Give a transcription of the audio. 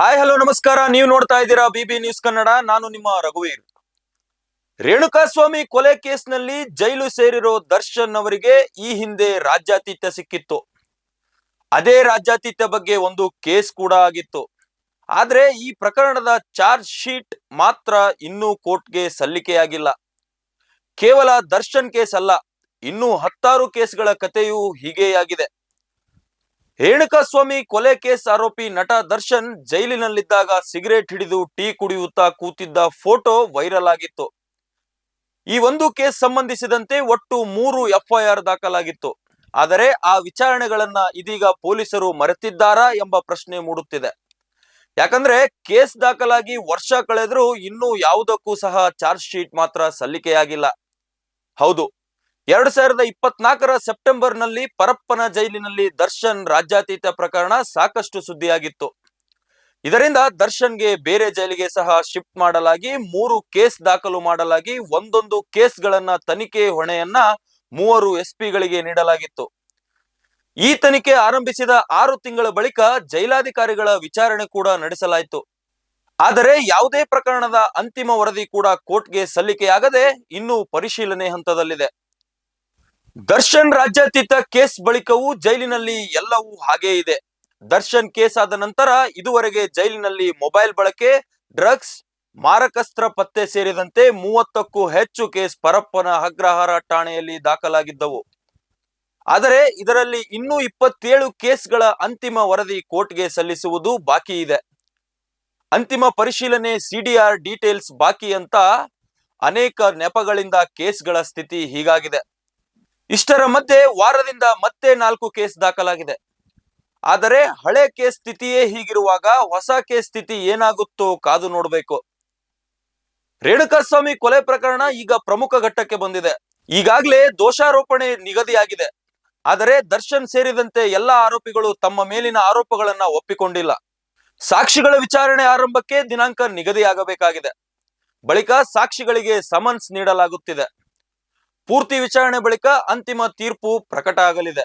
Hi hello ನಮಸ್ಕಾರ. ನೀವು ನೋಡ್ತಾ ಇದ್ದೀರಾ ಬಿಬಿ ನ್ಯೂಸ್ ಕನ್ನಡ ನಾನು ನಿಮ್ಮ ರಘುವೀರ್. ರೇಣುಕಾಸ್ವಾಮಿ ಕೊಲೆ ಕೇಸ್ನಲ್ಲಿ ಜೈಲು ಸೇರಿರೋ ದರ್ಶನ್ ಅವರಿಗೆ ಈ ಹಿಂದೆ ರಾಜ್ಯಾತಿಥ್ಯ ಸಿಕ್ಕಿತ್ತು. ಅದೇ ರಾಜ್ಯಾತಿಥ್ಯ ಬಗ್ಗೆ ಒಂದು ಕೇಸ್ ಕೂಡ ಆಗಿತ್ತು. ಆದ್ರೆ ಈ ಪ್ರಕರಣದ ಚಾರ್ಜ್ ಶೀಟ್ ಮಾತ್ರ ಇನ್ನೂ ಕೋರ್ಟ್ಗೆ ಸಲ್ಲಿಕೆಯಾಗಿಲ್ಲ. ಕೇವಲ ದರ್ಶನ್ ಕೇಸ್ ಅಲ್ಲ, ಇನ್ನೂ ಹತ್ತಾರು ಕೇಸ್ಗಳ ಕಥೆಯೂ ಹೀಗೆಯಾಗಿದೆ. ರೇಣುಕಾಸ್ವಾಮಿ ಕೊಲೆ ಕೇಸ್ ಆರೋಪಿ ನಟ ದರ್ಶನ್ ಜೈಲಿನಲ್ಲಿದ್ದಾಗ ಸಿಗರೇಟ್ ಹಿಡಿದು ಟೀ ಕುಡಿಯುತ್ತಾ ಕೂತಿದ್ದ ಫೋಟೋ ವೈರಲ್ ಆಗಿತ್ತು. ಈ ಒಂದು ಕೇಸ್ ಸಂಬಂಧಿಸಿದಂತೆ ಒಟ್ಟು ಮೂರು ಎಫ್ಐಆರ್ ದಾಖಲಾಗಿತ್ತು. ಆದರೆ ಆ ವಿಚಾರಣೆಗಳನ್ನ ಇದೀಗ ಪೊಲೀಸರು ಮರೆತಿದ್ದಾರಾ ಎಂಬ ಪ್ರಶ್ನೆ ಮೂಡುತ್ತಿದೆ. ಯಾಕಂದ್ರೆ ಕೇಸ್ ದಾಖಲಾಗಿ ವರ್ಷ ಕಳೆದರೂ ಇನ್ನೂ ಯಾವುದಕ್ಕೂ ಸಹ ಚಾರ್ಜ್ ಶೀಟ್ ಮಾತ್ರ ಸಲ್ಲಿಕೆಯಾಗಿಲ್ಲ. ಹೌದು ಎರಡ್ ಸಾವಿರದ ಇಪ್ಪತ್ನಾಲ್ಕರ ಸೆಪ್ಟೆಂಬರ್ನಲ್ಲಿ ಪರಪ್ಪನ ಜೈಲಿನಲ್ಲಿ ದರ್ಶನ್ ರಾಜ್ಯಾತೀತ ಪ್ರಕರಣ ಸಾಕಷ್ಟು ಸುದ್ದಿಯಾಗಿತ್ತು. ಇದರಿಂದ ದರ್ಶನ್ಗೆ ಬೇರೆ ಜೈಲಿಗೆ ಸಹ ಶಿಫ್ಟ್ ಮಾಡಲಾಗಿ, ಮೂರು ಕೇಸ್ ದಾಖಲು ಮಾಡಲಾಗಿ, ಒಂದೊಂದು ಕೇಸ್ಗಳನ್ನ ತನಿಖೆ ಹೊಣೆಯನ್ನ ಮೂವರು ಎಸ್ಪಿಗಳಿಗೆ ನೀಡಲಾಗಿತ್ತು. ಈ ತನಿಖೆ ಆರಂಭಿಸಿದ ಆರು ತಿಂಗಳ ಬಳಿಕ ಜೈಲಾಧಿಕಾರಿಗಳ ವಿಚಾರಣೆ ಕೂಡ ನಡೆಸಲಾಯಿತು. ಆದರೆ ಯಾವುದೇ ಪ್ರಕರಣದ ಅಂತಿಮ ವರದಿ ಕೂಡ ಕೋರ್ಟ್ಗೆ ಸಲ್ಲಿಕೆಯಾಗದೆ ಇನ್ನೂ ಪರಿಶೀಲನೆ ಹಂತದಲ್ಲಿದೆ. ದರ್ಶನ್ ರಾಜ್ಯಾತೀತ ಕೇಸ್ ಬಳಿಕವೂ ಜೈಲಿನಲ್ಲಿ ಎಲ್ಲವೂ ಹಾಗೇ ಇದೆ. ದರ್ಶನ್ ಕೇಸ್ ಆದ ನಂತರ ಇದುವರೆಗೆ ಜೈಲಿನಲ್ಲಿ ಮೊಬೈಲ್ ಬಳಕೆ, ಡ್ರಗ್ಸ್, ಮಾರಕಸ್ತ್ರ ಪತ್ತೆ ಸೇರಿದಂತೆ ಮೂವತ್ತಕ್ಕೂ ಹೆಚ್ಚು ಕೇಸ್ ಪರಪ್ಪನ ಅಗ್ರಹಾರ ಠಾಣೆಯಲ್ಲಿ ದಾಖಲಾಗಿದ್ದವು. ಆದರೆ ಇದರಲ್ಲಿ ಇನ್ನೂ ಇಪ್ಪತ್ತೇಳು ಕೇಸ್ಗಳ ಅಂತಿಮ ವರದಿ ಕೋರ್ಟ್ಗೆ ಸಲ್ಲಿಸುವುದು ಬಾಕಿ ಇದೆ. ಅಂತಿಮ ಪರಿಶೀಲನೆ ಸಿಡಿಆರ್ ಡೀಟೇಲ್ಸ್ ಬಾಕಿ ಅಂತ ಅನೇಕ ನೆಪಗಳಿಂದ ಕೇಸ್ಗಳ ಸ್ಥಿತಿ ಹೀಗಾಗಿದೆ. ಇಷ್ಟರ ಮಧ್ಯೆ ವಾರದಿಂದ ಮತ್ತೆ ನಾಲ್ಕು ಕೇಸ್ ದಾಖಲಾಗಿದೆ. ಆದರೆ ಹಳೆ ಕೇಸ್ ಸ್ಥಿತಿಯೇ ಹೀಗಿರುವಾಗ ಹೊಸ ಕೇಸ್ ಸ್ಥಿತಿ ಏನಾಗುತ್ತೋ ಕಾದು ನೋಡಬೇಕು. ರೇಣುಕಾಸ್ವಾಮಿ ಕೊಲೆ ಪ್ರಕರಣ ಈಗ ಪ್ರಮುಖ ಘಟ್ಟಕ್ಕೆ ಬಂದಿದೆ. ಈಗಾಗಲೇ ದೋಷಾರೋಪಣೆ ನಿಗದಿಯಾಗಿದೆ. ಆದರೆ ದರ್ಶನ್ ಸೇರಿದಂತೆ ಎಲ್ಲ ಆರೋಪಿಗಳು ತಮ್ಮ ಮೇಲಿನ ಆರೋಪಗಳನ್ನ ಒಪ್ಪಿಕೊಂಡಿಲ್ಲ. ಸಾಕ್ಷಿಗಳ ವಿಚಾರಣೆ ಆರಂಭಕ್ಕೆ ದಿನಾಂಕ ನಿಗದಿಯಾಗಬೇಕಾಗಿದೆ. ಬಳಿಕ ಸಾಕ್ಷಿಗಳಿಗೆ ಸಮನ್ಸ್ ನೀಡಲಾಗುತ್ತಿದೆ. ಪೂರ್ತಿ ವಿಚಾರಣೆ ಬಳಿಕ ಅಂತಿಮ ತೀರ್ಪು ಪ್ರಕಟ ಆಗಲಿದೆ